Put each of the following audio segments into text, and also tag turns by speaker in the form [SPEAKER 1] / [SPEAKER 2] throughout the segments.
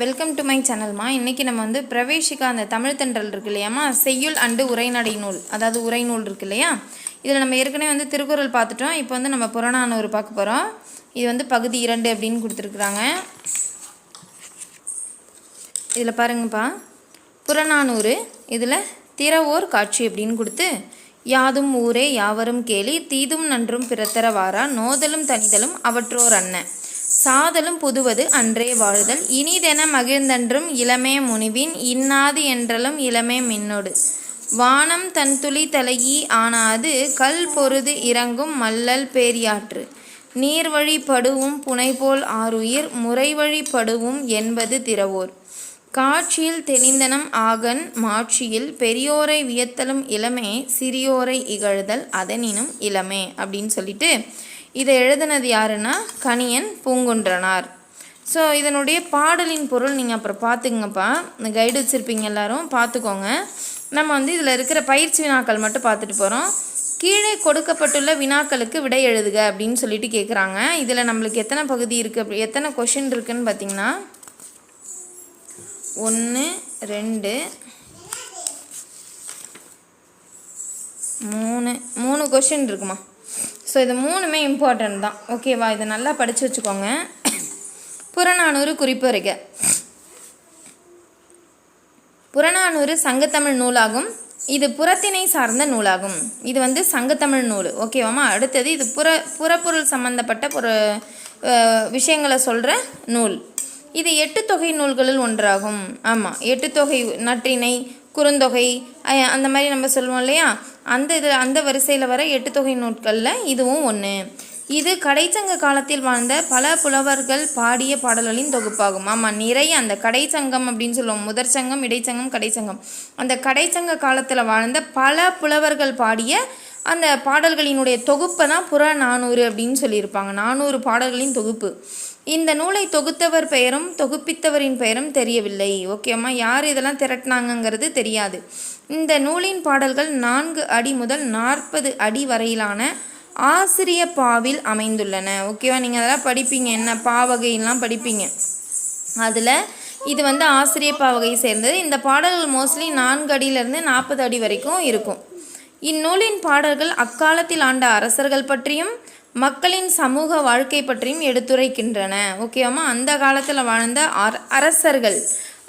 [SPEAKER 1] Welcome to my. சேனல்மா இன்றைக்கி நம்ம வந்து பிரவேசிக்கா அந்த தமிழ் தென்றல் இருக்கு இல்லையாம்மா செய்யுள் அண்டு உரைநடை நூல். அதாவது உரைநூல் இருக்கு இல்லையா? இதில் நம்ம ஏற்கனவே வந்து திருக்குறள் பார்த்துட்டோம். இப்போ வந்து நம்ம புறநானூறு பார்க்க போகிறோம் இது வந்து பகுதி இரண்டு அப்படின்னு கொடுத்துருக்குறாங்க. இதில் பாருங்கப்பா. புறநானூறு இதில் திறவோர் காட்சி அப்படின்னு கொடுத்து யாதும் ஊரே யாவரும் கேலி தீதும் நன்றும் பிறத்தரவாரா நோதலும் தனிதலும் அவற்றோர் அன்ன. சாதலும் புதுவது அன்றே வாழுதல். இனிதென மகிழ்ந்தன்றும் இளமே முனிவின் இன்னாது என்றலும் இளமே மின்னொடு. வானம் தன் துளி தலையி ஆனாது கல் பொருது இறங்கும் மல்லல் பேரியாற்று. நீர்வழி படுவும் புனைபோல் ஆருயிர் முறைவழி படுவும் என்பது திறவோர். காட்சியில் தெளிந்தனம் ஆகன் மாட்சியில் பெரியோரை வியத்தலும் இளமே சிறியோரை இகழ்தல் அதனினும் இளமே அப்படின்னு சொல்லிட்டு இதை எழுதினது யாருன்னா கணியன் பூங்குன்றனார். ஸோ இதனுடைய பாடலின் பொருள் நீங்கள் அப்புறம் பார்த்துங்கப்பா இந்த கைடு வச்சுருப்பீங்க எல்லாரும் பார்த்துக்கோங்க. நம்ம வந்து இதில் இருக்கிற பயிற்சி வினாக்கள் மட்டும் பார்த்துட்டு போகிறோம் கீழே கொடுக்கப்பட்டுள்ள வினாக்களுக்கு விடை எழுதுக அப்படின்னு சொல்லிட்டு கேட்குறாங்க இதில் நம்மளுக்கு எத்தனை பகுதி இருக்குது அப்படி எத்தனை கொஷின் இருக்குதுன்னு பார்த்தீங்கன்னா ஒன்று ரெண்டு மூணு மூணு கொஷின் இருக்குமா? ஸோ இது மூணுமே இம்பார்ட்டன்ட் தான். ஓகேவா இதை நல்லா படித்து வச்சுக்கோங்க. புறநானூறு குறிப்பறிக புறநானூறு சங்கத்தமிழ் நூலாகும். இது புறத்திணை சார்ந்த நூலாகும். இது வந்து சங்கத்தமிழ் நூல். ஓகேவாமா அடுத்தது இது புற புறப்பொருள் சம்பந்தப்பட்ட புற விஷயங்களை சொல்கிற நூல். இது எட்டு தொகை நூல்களில் ஒன்றாகும். ஆமாம் எட்டு தொகை நற்றிணை குறுந்தொகை அந்த மாதிரி நம்ம சொல்லுவோம் இல்லையா? அந்த இதில் அந்த வரிசையில் வர எட்டு தொகை நூட்களில் இதுவும் ஒன்று இது கடைச்சங்க காலத்தில் வாழ்ந்த பல புலவர்கள் பாடிய பாடல்களின் தொகுப்பாகும். ஆமாம் நிறைய அந்த கடைச்சங்கம் அப்படின்னு சொல்லுவோம். முதற் சங்கம் இடைச்சங்கம் கடைச்சங்கம். அந்த கடைச்சங்க காலத்தில் வாழ்ந்த பல புலவர்கள் பாடிய அந்த பாடல்களினுடைய தொகுப்பை தான் புற நானூறு அப்படின்னு சொல்லியிருப்பாங்க. நானூறு பாடல்களின் தொகுப்பு. இந்த நூலை தொகுத்தவர் பெயரும் தொகுப்பித்தவரின் பெயரும் தெரியவில்லை. ஓகேம்மா யார் இதெல்லாம் திரட்டினாங்கங்கிறது தெரியாது. இந்த நூலின் பாடல்கள் நான்கு அடி முதல் நாற்பது அடி வரையிலான ஆசிரிய பாவில் அமைந்துள்ளன. ஓகேவா நீங்கள் அதெல்லாம் படிப்பீங்க. என்ன பாவகையெல்லாம் படிப்பீங்க. அதில் இது வந்து ஆசிரிய பாவகையை சேர்ந்தது. இந்த பாடல்கள் மோஸ்ட்லி நான்கு அடியிலேருந்து நாற்பது அடி வரைக்கும் இருக்கும். இந்நூலின் பாடல்கள் அக்காலத்தில் ஆண்ட அரசர்கள் பற்றியும் மக்களின் சமூக வாழ்க்கை பற்றியும் எடுத்துரைக்கின்றன. ஓகேவாமா அந்த காலத்தில் வாழ்ந்த அர அரசர்கள்.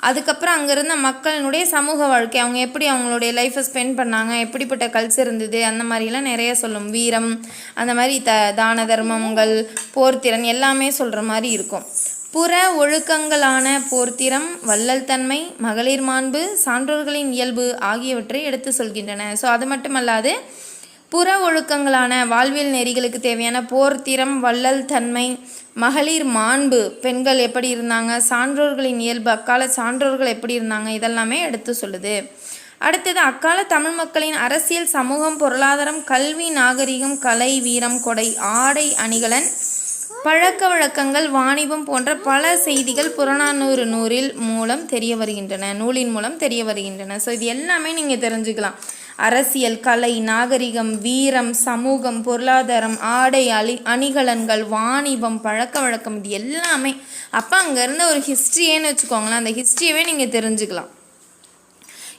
[SPEAKER 1] அதுக்கப்புறம் அங்கே இருந்த மக்களினுடைய சமூக வாழ்க்கை. அவங்க எப்படி அவங்களுடைய லைஃப்பை ஸ்பெண்ட் பண்ணாங்க? எப்படிப்பட்ட கல்ச்சர் இருந்தது? அந்த மாதிரிலாம் நிறைய சொல்லும். வீரம் அந்த மாதிரி த தான தர்மங்கள் போர்த்திறன் எல்லாமே சொல்கிற மாதிரி இருக்கும். புற ஒழுக்கங்களான போர்த்திறம் வள்ளல் தன்மை மகளிர் மாண்பு சான்றோர்களின் இயல்பு ஆகியவற்றை எடுத்து சொல்கின்றன. ஸோ அது மட்டுமல்லாது புற ஒழுக்கங்களான வாழ்வியல் நெறிகளுக்கு தேவையான போர்த்திறம் வள்ளல் தன்மை மகளிர் மாண்பு பெண்கள் எப்படி இருந்தாங்க சான்றோர்களின் இயல்பு அக்கால சான்றோர்கள் எப்படி இருந்தாங்க இதெல்லாமே எடுத்து சொல்லுது. அடுத்தது அக்கால தமிழ் மக்களின் அரசியல் சமூகம் பொருளாதாரம் கல்வி நாகரிகம் கலை வீரம் கொடை ஆடை அணிகலன் பழக்க வழக்கங்கள் வாணிபம் போன்ற பல செய்திகள் புறநானூறு நூறில் மூலம் தெரிய வருகின்றன நூலின் மூலம் தெரிய வருகின்றன. ஸோ இது எல்லாமே நீங்கள் தெரிஞ்சுக்கலாம். அரசியல் கலை நாகரிகம் வீரம் சமூகம் பொருளாதாரம் ஆடை அலி அணிகலன்கள் வாணிபம் பழக்க வழக்கம் இது எல்லாமே. அப்போ அங்கே இருந்த ஒரு ஹிஸ்ட்ரியேன்னு வச்சுக்கோங்களேன். அந்த ஹிஸ்ட்ரியவே நீங்கள் தெரிஞ்சுக்கலாம்.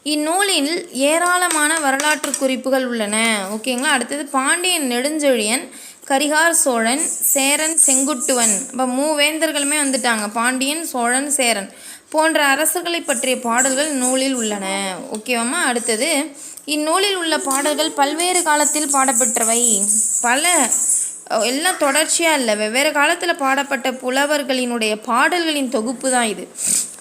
[SPEAKER 1] இந்நூலில் ஏராளமான வரலாற்று குறிப்புகள் உள்ளன. ஓகேங்களா? அடுத்தது பாண்டியன் நெடுஞ்செழியன் கரிகார் சோழன் சேரன் செங்குட்டுவன். இப்போ மூவேந்தர்களுமே வந்துட்டாங்க. பாண்டியன் சோழன் சேரன் போன்ற அரசர்களை பற்றிய பாடல்கள் நூலில் உள்ளன. ஓகேவாம்மா? அடுத்தது இந்நூலில் உள்ள பாடல்கள் பல்வேறு காலத்தில் பாடப்பெற்றவை. பல எல்லாம் தொடர்ச்சியாக இல்லை. வெவ்வேறு காலத்தில் பாடப்பட்ட புலவர்களினுடைய பாடல்களின் தொகுப்பு தான் இது.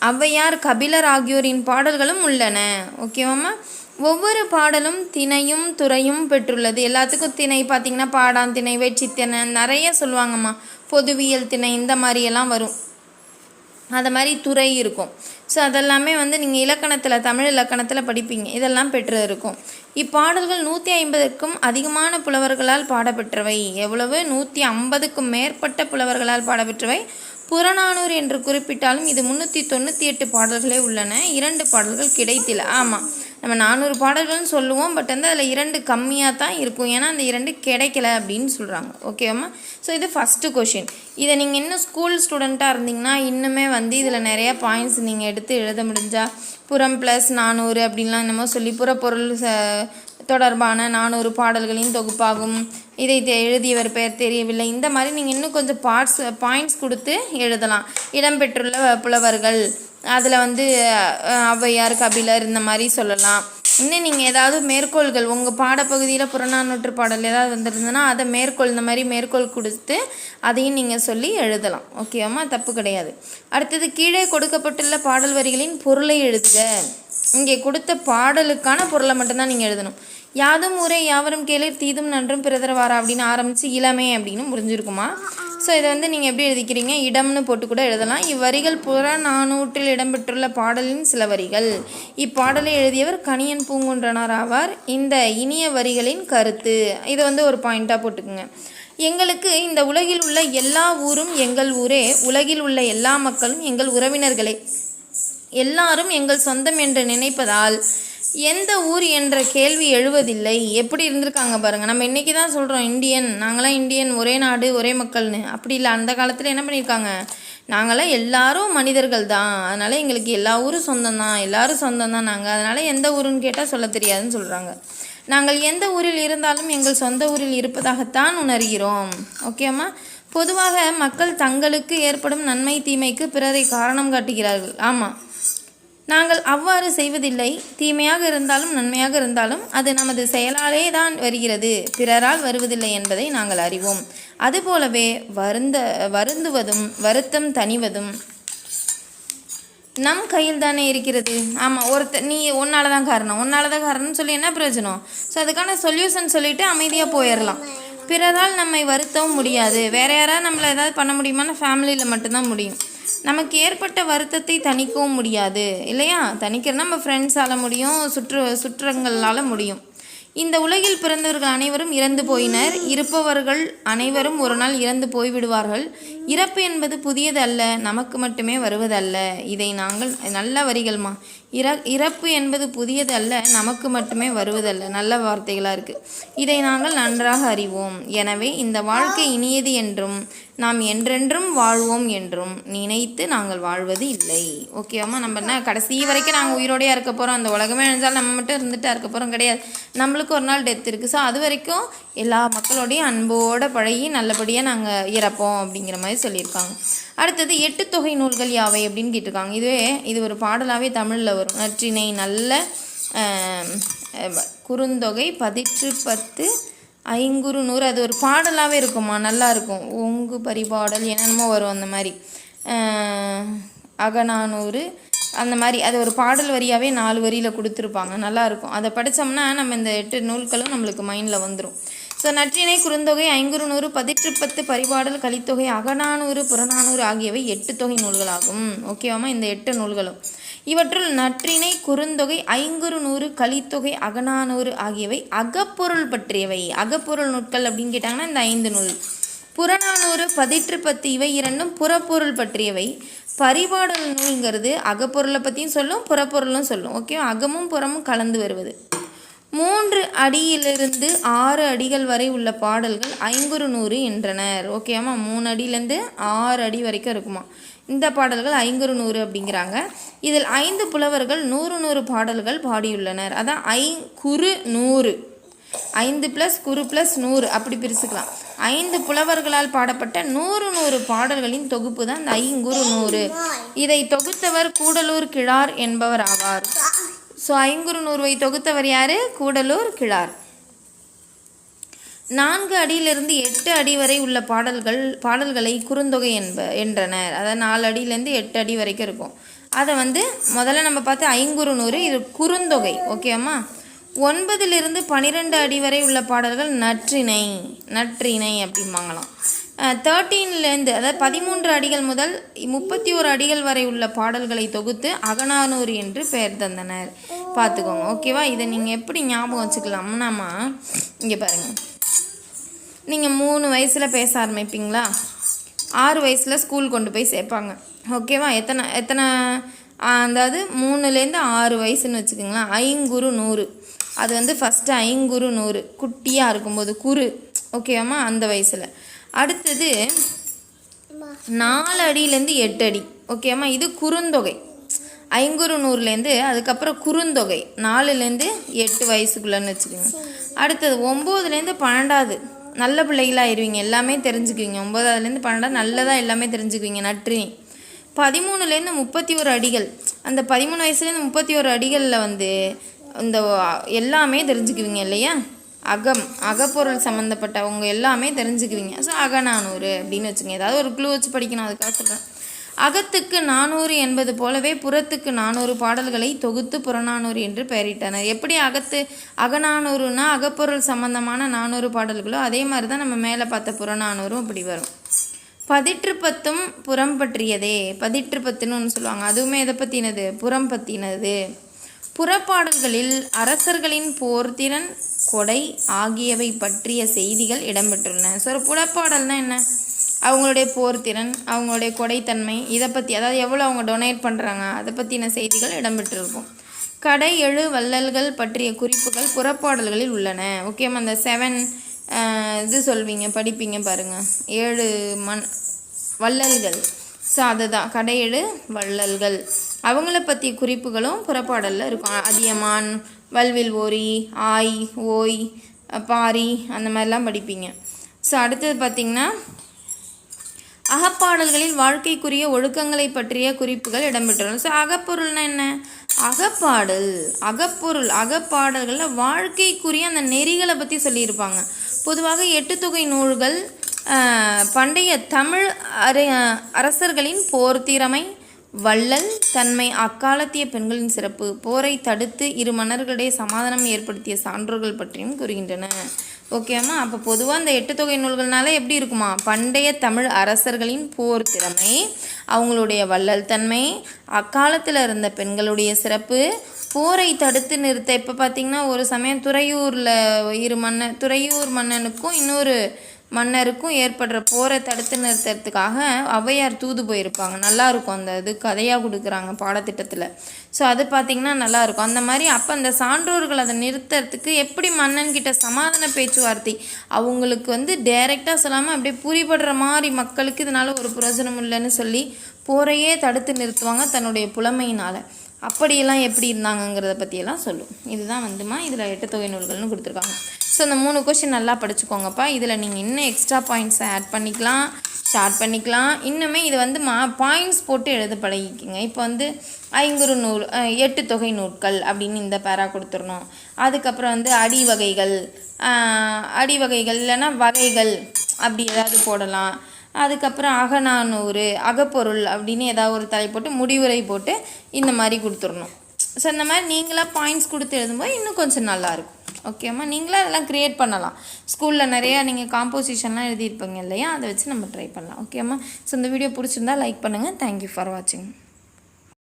[SPEAKER 1] ஔவையார் கபிலர் ஆகியோரின் பாடல்களும் உள்ளன. ஓகேவாம்மா ஒவ்வொரு பாடலும் திணையும் துறையும் பெற்றுள்ளது. எல்லாத்துக்கும் திணை பார்த்திங்கன்னா பாடான் திணை வெற்றி திணை நிறைய சொல்லுவாங்கம்மா. பொதுவியல் திணை இந்த மாதிரியெல்லாம் வரும். அது மாதிரி துறை இருக்கும். ஸோ அதெல்லாமே வந்து நீங்கள் இலக்கணத்தில் தமிழ் இலக்கணத்தில் படிப்பீங்க. இதெல்லாம் பெற்று இருக்கும். இப்பாடல்கள் நூற்றி ஐம்பதுக்கும் அதிகமான புலவர்களால் பாடப்பெற்றவை. எவ்வளவு? நூற்றி ஐம்பதுக்கும் மேற்பட்ட புலவர்களால் பாடப்பெற்றவை. புறநானூறு என்று குறிப்பிட்டாலும் இது முந்நூற்றி தொண்ணூற்றி எட்டு பாடல்களே உள்ளன. இரண்டு பாடல்கள் கிடைத்தில. ஆமாம் நம்ம நானூறு பாடல்கள்னு சொல்லுவோம் பட் வந்து அதில் இரண்டு கம்மியாக தான் இருக்கும். ஏன்னா அந்த இரண்டு கிடைக்கல அப்படின்னு சொல்கிறாங்க ஓகேவாம்மா ஸோ இது ஃபஸ்ட்டு கொஷின் இதை நீங்கள் இன்னும் ஸ்கூல் ஸ்டூடெண்ட்டாக இருந்தீங்கன்னா இன்னுமே வந்து இதில் நிறைய பாயிண்ட்ஸ் நீங்கள் எடுத்து எழுத முடிஞ்சால் புறம் ப்ளஸ் நானூறு அப்படின்லாம் என்னமோ சொல்லி புறப்பொருள் ச- தொடர்பான நானூறு பாடல்களின் தொகுப்பாகும். இதை தெ- எழுதியவர் பெயர் தெரியவில்லை. இந்த மாதிரி நீங்கள் இன்னும் கொஞ்சம் பார்ட்ஸ் பாயிண்ட்ஸ் கொடுத்து எழுதலாம். இடம்பெற்றுள்ள புலவர்கள். அதில் வந்து ஔவையார் கபிலர் இந்த மாதிரி சொல்லலாம். இன்னும் நீங்கள் ஏதாவது மேற்கோள்கள் உங்கள் பாடப்பகுதியில் புறநானூற்று பாடல் ஏதாவது வந்திருந்ததுன்னா அதை மேற்கோள் இந்த மாதிரி மேற்கோள் கொடுத்து அதையும் நீங்கள் சொல்லி எழுதலாம். ஓகேவாம்மா தப்பு கிடையாது. அடுத்தது கீழே கொடுக்கப்பட்டுள்ள பாடல் வரிகளின் பொருளை எழுதுக. இங்கே கொடுத்த பாடலுக்கான பொருளை மட்டும்தான் நீங்கள் எழுதணும். யாதும் ஊரே யாவரும் கேளிர் தீதும் நன்றும் பிறதரவாரா அப்படின்னு ஆரம்பித்து இளமே அப்படின்னு முடிஞ்சிருக்குமா? ஸோ இதை வந்து நீங்கள் எப்படி எழுதிக்கிறீங்க? இடம்னு போட்டு கூட எழுதலாம். இவ்வரிகள் புறநானூற்றில் இடம்பெற்றுள்ள பாடலின் சில வரிகள். இப்பாடலை எழுதியவர் கணியன் பூங்குன்றனார் ஆவார். இந்த இனிய வரிகளின் கருத்து. இதை வந்து ஒரு பாயிண்ட்டாக போட்டுக்குங்க. எங்களுக்கு இந்த உலகில் உள்ள எல்லா ஊரும் எங்கள் ஊரே. உலகில் உள்ள எல்லா மக்களும் எங்கள் உறவினர்களே. எல்லாரும் எங்கள் சொந்தம் என்று நினைப்பதால் எந்த ஊர் என்ற கேள்வி எழுவதில்லை. எப்படி இருந்திருக்காங்க பாருங்கள் நம்ம இன்றைக்கி தான் சொல்கிறோம் இந்தியன். நாங்களாம் இந்தியன் ஒரே நாடு ஒரே மக்கள்னு. அப்படி இல்லை அந்த காலத்தில் என்ன பண்ணியிருக்காங்க நாங்களாம் எல்லாரும் மனிதர்கள் தான். அதனால் எங்களுக்கு எல்லா ஊரும் சொந்தம் தான். எல்லாரும் சொந்தம் தான் நாங்கள் அதனால் எந்த ஊருன்னு கேட்டால் சொல்ல தெரியாதுன்னு சொல்கிறாங்க நாங்கள் எந்த ஊரில் இருந்தாலும் எங்கள் சொந்த ஊரில் இருப்பதாகத்தான் உணர்கிறோம். ஓகேம்மா பொதுவாக மக்கள் தங்களுக்கு ஏற்படும் நன்மை தீமைக்கு பிறரை காரணம் காட்டுகிறார்கள். ஆமாம் நாங்கள் அவ்வாறு செய்வதில்லை. தீமையாக இருந்தாலும் நன்மையாக இருந்தாலும் அது நமது செயலாலே தான் வருகிறது. பிறரால் வருவதில்லை என்பதை நாங்கள் அறிவோம். அதுபோலவே வருந்த வருந்துவதும் வருத்தம் தணிவதும் நம் கையில் தானே இருக்கிறது. ஆமாம் ஒருத்த நீ உன்னால தான் காரணம். உன்னால தான் காரணம்னு சொல்லி என்ன பிரயோஜனம்? ஸோ அதுக்கான சொல்யூஷன் சொல்லிட்டு அமைதியாக போயிடலாம் பிறரால் நம்மை வருத்தவும் முடியாது. வேற யாராவது நம்மளை ஏதாவது பண்ண முடியுமான்னு ஃபேமிலியில் மட்டும்தான் முடியும். நமக்கு ஏற்பட்ட வருத்தத்தை தணிக்கவும் முடியாது இல்லையா? தணிக்கிற நம்ம ஃப்ரெண்ட்ஸால் முடியும் சுற்று சுற்றங்களால் முடியும். இந்த உலகில் பிறந்தவர்கள் அனைவரும் இறந்து போயினர். இருப்பவர்கள் அனைவரும் ஒரு நாள் இறந்து போய்விடுவார்கள். இறப்பு என்பது புதியது அல்ல நமக்கு மட்டுமே வருவதல்ல. இதை நாங்கள் நல்ல வரிகள்மா. இற இறப்பு என்பது புதியது அல்ல நமக்கு மட்டுமே வருவதல்ல. நல்ல வார்த்தைகளாக இருக்குது இதை நாங்கள் நன்றாக அறிவோம். எனவே இந்த வாழ்க்கை இனியது என்றும் நாம் என்றென்றும் வாழ்வோம் என்றும் நினைத்து நாங்கள் வாழ்வது இல்லை. ஓகேவாம்மா நம்ம என்ன கடைசி வரைக்கும் நாங்கள் உயிரோடையாக இருக்க போகிறோம் அந்த உலகமே நினைஞ்சாலும் நம்ம மட்டும் இருந்துட்டா இருக்க போகிறோம் கிடையாது. நம்மளுக்கு ஒரு நாள் டெத் இருக்குது ஸோ அது வரைக்கும் எல்லா மக்களோடையும் அன்போடு பழகி நல்லபடியாக நாங்கள் இறப்போம் அப்படிங்கிற மாதிரி சொல்லியிருக்காங்க. அடுத்தது எட்டு தொகை நூல்கள் யாவை அப்படின்னு கேட்டிருக்காங்க. இதுவே இது ஒரு பாடலாகவே தமிழில் வரும். நற்றினை நல்ல குறுந்தொகை பதிற்று பத்து ஐங்குறு நூறு அது ஒரு பாடலாகவே இருக்குமா நல்லா இருக்கும் ஒங்கு பரிபாடல் என்னென்னமோ வரும் அந்த மாதிரி. அகநானூறு அந்த மாதிரி. அது ஒரு பாடல் வரியாகவே நாலு வரியில் கொடுத்துருப்பாங்க. நல்லாயிருக்கும் அதை படித்தோம்னா நம்ம இந்த எட்டு நூல்களும் நம்மளுக்கு மைண்டில் வந்துடும் ஸோ நற்றிணை குறுந்தொகை ஐங்குறு நூறு பதிற்று பத்து பரிபாடல் கலித்தொகை அகநானூறு புறநானூறு ஆகியவை எட்டு தொகை நூல்களாகும். ஓகேவாமா இந்த எட்டு நூல்களும். இவற்றுள் நற்றிணை குறுந்தொகை ஐங்குறு நூறு கலித்தொகை அகநானூறு ஆகியவை அகப்பொருள் பற்றியவை. அகப்பொருள் நூட்கள் அப்படின்னு கேட்டாங்கன்னா இந்த ஐந்து நூல். புறநானூறு பதிற்று பத்து இவை இரண்டும் புறப்பொருள் பற்றியவை. பரிபாடல் நூல்ங்கிறது அகப்பொருளை பற்றியும் சொல்லும் புறப்பொருளும் சொல்லும். ஓகே? அகமும் புறமும் கலந்து வருவது. மூன்று அடியிலிருந்து ஆறு அடிகள் வரை உள்ள பாடல்கள் ஐங்குறு நூறு என்றனர். ஓகேவாம்மா மூணு அடியிலேருந்து ஆறு அடி வரைக்கும் இருக்குமா? இந்த பாடல்கள் ஐங்குறு நூறு அப்படிங்கிறாங்க. இதில் ஐந்து புலவர்கள் நூறு நூறு பாடல்கள் பாடியுள்ளனர். அதான் ஐ குறு நூறு. ஐந்து ப்ளஸ் குறு ப்ளஸ் நூறு அப்படி பிரிச்சுக்கலாம். ஐந்து புலவர்களால் பாடப்பட்ட நூறு நூறு பாடல்களின் தொகுப்பு தான் இந்த ஐங்குறு நூறு. இதை தொகுத்தவர் கூடலூர் கிழார் என்பவர் ஆவார். ஸோ ஐங்குறு நூறுவை தொகுத்தவர் யார்? கூடலூர் கிழார். நான்கு அடியிலிருந்து எட்டு அடி வரை உள்ள பாடல்கள் பாடல்களை குறுந்தொகை என்ப என்றனர். அதாவது நாலு அடியிலேருந்து எட்டு அடி வரைக்கும் இருக்கும். அதை வந்து முதல்ல நம்ம பார்த்து ஐங்குறு நூறு இது குறுந்தொகை ஓகேம்மா ஒன்பதிலிருந்து பன்னிரெண்டு அடி வரை உள்ள பாடல்கள் நற்றிணை நற்றிணை அப்படிம்பாங்களாம். தேர்ட்டீன்லேருந்து அதாவது பதிமூன்று அடிகள் முதல் முப்பத்தி ஓரு அடிகள் வரை உள்ள பாடல்களை தொகுத்து அகநானூறு என்று பெயர் தந்தனர். பார்த்துக்கோங்க ஓகேவா இதை நீங்கள் எப்படி ஞாபகம் வச்சுக்கலாம்னாமா இங்கே பாருங்கள் நீங்கள் மூணு வயசில் பேச ஆரம்பிப்பீங்களா? ஆறு வயசில் ஸ்கூல் கொண்டு போய் சேர்ப்பாங்க. ஓகேவா எத்தனை எத்தனை அதாவது மூணுலேருந்து ஆறு வயசுன்னு வச்சுக்கோங்களேன். ஐங்குறு நூறு. அது வந்து ஃபஸ்ட்டு ஐங்குறு நூறு. குட்டியாக இருக்கும்போது குறு. ஓகேவாம்மா அந்த வயசில். அடுத்தது நாலு அடியிலேருந்து எட்டு அடி. ஓகேம்மா இது குறுந்தொகை. ஐங்குறு நூறுலேருந்து அதுக்கப்புறம் குறுந்தொகை. நாலுலேருந்து எட்டு வயசுக்குள்ளன்னு வச்சுக்கோங்க. அடுத்தது ஒம்போதுலேருந்து பன்னெண்டாவது. நல்ல பிள்ளைகளாகிருவீங்க எல்லாமே தெரிஞ்சுக்குவீங்க. ஒம்போதாவதுலேருந்து பன்னெண்டாவது நல்லதாக எல்லாமே தெரிஞ்சுக்குவீங்க நற்றினி. பதிமூணுலேருந்து முப்பத்தி ஒரு அடிகள். அந்த பதிமூணு வயசுலேருந்து முப்பத்தி ஒரு அடிகளில் வந்து இந்த எல்லாமே தெரிஞ்சுக்குவீங்க இல்லையா? அகம் அகப்பொருள் சம்மந்தப்பட்டவங்க எல்லாமே தெரிஞ்சுக்குவீங்க. ஸோ அகநானூறு அப்படின்னு வச்சுங்க. ஏதாவது ஒரு க்ளூ வச்சு படிக்கணும் அதுக்காக சொல்கிறேன் அகத்துக்கு நானூறு என்பது போலவே புறத்துக்கு நானூறு பாடல்களை தொகுத்து புறநானூறு என்று பெயரிட்டனர். எப்படி அகத்து அகநானூறுனா அகப்பொருள் சம்பந்தமான நானூறு பாடல்களோ அதே மாதிரி தான் நம்ம மேலே பார்த்த புறநானூறும் இப்படி வரும். பதிற்று பத்தும் புறம் பற்றியதே. பதிற்று பத்துன்னு ஒன்று சொல்லுவாங்க. அதுவுமே எதை பற்றினது புறம் பற்றினது புறப்பாடல்களில் அரசர்களின் போர்த்திறன் கொடை ஆகியவை பற்றிய செய்திகள் இடம்பெற்றுள்ளன. ஸோ ஒரு புலப்பாடல்னால் என்ன? அவங்களுடைய போர்த்திறன் அவங்களுடைய கொடைத்தன்மை இதை பற்றி அதாவது எவ்வளோ அவங்க டொனேட் பண்ணுறாங்க அதை பற்றின செய்திகள் இடம்பெற்றிருக்கும். கடை எழு வள்ளல்கள் பற்றிய குறிப்புகள் புறப்பாடல்களில் உள்ளன. ஓகே அந்த செவன் இது சொல்வீங்க படிப்பீங்க பாருங்கள் ஏழு மண் வள்ளல்கள். ஸோ அதுதான் கடையெழு வள்ளல்கள். அவங்கள பற்றிய குறிப்புகளும் புறப்பாடலில் இருக்கும். அதியமான் வல்வில் ஓரி ஆய் ஓய் பாரி அந்த மாதிரிலாம் படிப்பீங்க. ஸோ அடுத்தது பார்த்திங்கன்னா அகப்பாடல்களில் வாழ்க்கைக்குரிய ஒழுக்கங்களை பற்றிய குறிப்புகள் இடம்பெற்றுள்ளன. ஸோ அகப்பொருள்னா என்ன? அகப்பாடல் அகப்பொருள் அகப்பாடல்களில் வாழ்க்கைக்குரிய அந்த நெறிகளை பற்றி சொல்லியிருப்பாங்க. பொதுவாக எட்டு தொகை நூல்கள் பண்டைய தமிழ் அரசர்களின் போர் திறமை வள்ளல் தன்மை அக்காலத்திய பெண்களின் சிறப்பு. போரை தடுத்து இரு மன்னர்களிடையே சமாதானம் ஏற்படுத்திய சான்றோர்கள் பற்றியும் கூறுகின்றன. ஓகேம்மா அப்போ பொதுவாக இந்த எட்டு தொகை நூல்கள்னால எப்படி இருக்குமா? பண்டைய தமிழ் அரசர்களின் போர் திறமை அவங்களுடைய வள்ளல் தன்மை அக்காலத்தில் இருந்த பெண்களுடைய சிறப்பு போரை தடுத்து நிறுத்த இப்போ பார்த்தீங்கன்னா ஒரு சமயம் துறையூரில் இரு மன்னன் துறையூர் மன்னனுக்கும் இன்னொரு மன்னருக்கும் ஏற்படுற போரை தடுத்து நிறுத்துறதுக்காக ஔவையார் தூது போயிருப்பாங்க. நல்லாயிருக்கும் அந்த இது கதையாக கொடுக்குறாங்க பாடத்திட்டத்தில். ஸோ அது பார்த்திங்கன்னா நல்லாயிருக்கும் அந்த மாதிரி அப்போ அந்த சான்றோர்கள் அதை நிறுத்துறதுக்கு எப்படி மன்னன்கிட்ட சமாதான பேச்சுவார்த்தை அவங்களுக்கு வந்து டைரெக்டாக சொல்லாமல் அப்படியே புரிபடுற மாதிரி மக்களுக்கு இதனால் ஒரு பிரயோஜனம் இல்லைன்னு சொல்லி போரையே தடுத்து நிறுத்துவாங்க தன்னுடைய புலமையினால். அப்படியெல்லாம் எப்படி இருந்தாங்கங்கிறத பற்றியெல்லாம் சொல்லும். இதுதான் வந்துமா இதில் எட்டு தொகை நூல்கள்னு கொடுத்துருக்காங்க. ஸோ இந்த மூணு கொஷின் நல்லா படிச்சுக்கோங்கப்பா. இதில் நீங்கள் இன்னும் எக்ஸ்ட்ரா பாயிண்ட்ஸை ஆட் பண்ணிக்கலாம் ஷார்ட் பண்ணிக்கலாம். இன்னுமே இது வந்து மா பாயிண்ட்ஸ் போட்டு எழுத பழகிக்கிங்க. இப்போ வந்து ஐங்குறு நூல் எட்டு தொகை நூட்கள் அப்படின்னு இந்த பேரா கொடுத்துடணும். அதுக்கப்புறம் வந்து அடி வகைகள் அடி வகைகள் இல்லைன்னா வகைகள் அப்படி ஏதாவது போடலாம். அதுக்கப்புறம் அகநானூறு அகப்பொருள் அப்படின்னு ஏதாவது ஒரு தலை போட்டு முடிவுரை போட்டு இந்த மாதிரி கொடுத்துடணும். ஸோ இந்த மாதிரி நீங்களாக பாயிண்ட்ஸ் கொடுத்து எழுதும்போது இன்னும் கொஞ்சம் நல்லாயிருக்கும். ஓகேம்மா நீங்களாக அதெல்லாம் க்ரியேட் பண்ணலாம். ஸ்கூலில் நிறையா நீங்கள் காம்போசிஷன்லாம் எழுதியிருப்பீங்க இல்லையா? அதை வச்சு நம்ம ட்ரை பண்ணலாம். ஓகேம்மா ஸோ இந்த வீடியோ பிடிச்சிருந்தா லைக் பண்ணுங்கள் தேங்க்யூ ஃபார் வாட்சிங்